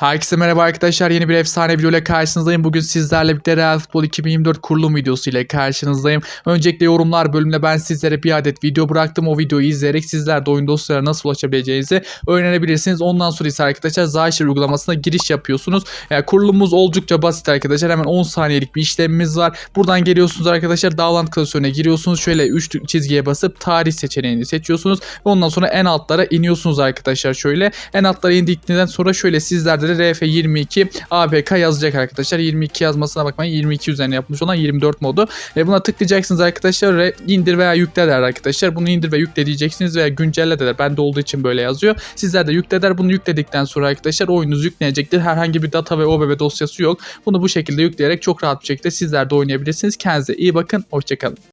Herkese merhaba arkadaşlar. Yeni bir efsane video ile karşınızdayım. Bugün sizlerle birlikte Real Futbol 2024 kurulum videosu ile karşınızdayım. Öncelikle yorumlar bölümünde ben sizlere bir adet video bıraktım. O videoyu izleyerek sizler de oyun dosyalarına nasıl ulaşabileceğinizi öğrenebilirsiniz. Ondan sonra ise arkadaşlar Zahşir uygulamasına giriş yapıyorsunuz. Yani kurulumumuz oldukça basit arkadaşlar. Hemen 10 saniyelik bir işlemimiz var. Buradan geliyorsunuz arkadaşlar. Bağlantı klasörüne giriyorsunuz. Şöyle 3 çizgiye basıp tarih seçeneğini seçiyorsunuz. Ve ondan sonra en altlara iniyorsunuz arkadaşlar şöyle. En altlara indikten sonra şöyle sizlerde de RF22 APK yazacak arkadaşlar. 22 yazmasına bakmayın. 22 üzerine yapmış olan 24 modu. E buna tıklayacaksınız arkadaşlar. İndir veya yükle der arkadaşlar. Bunu indir ve yükle diyeceksiniz veya güncelle de der. Bende olduğu için böyle yazıyor. Sizler de yükle der. Bunu yükledikten sonra arkadaşlar oyununuz yükleyecektir. Herhangi bir data ve OBB dosyası yok. Bunu bu şekilde yükleyerek çok rahat bir şekilde sizler de oynayabilirsiniz. Kendinize iyi bakın. Hoşçakalın.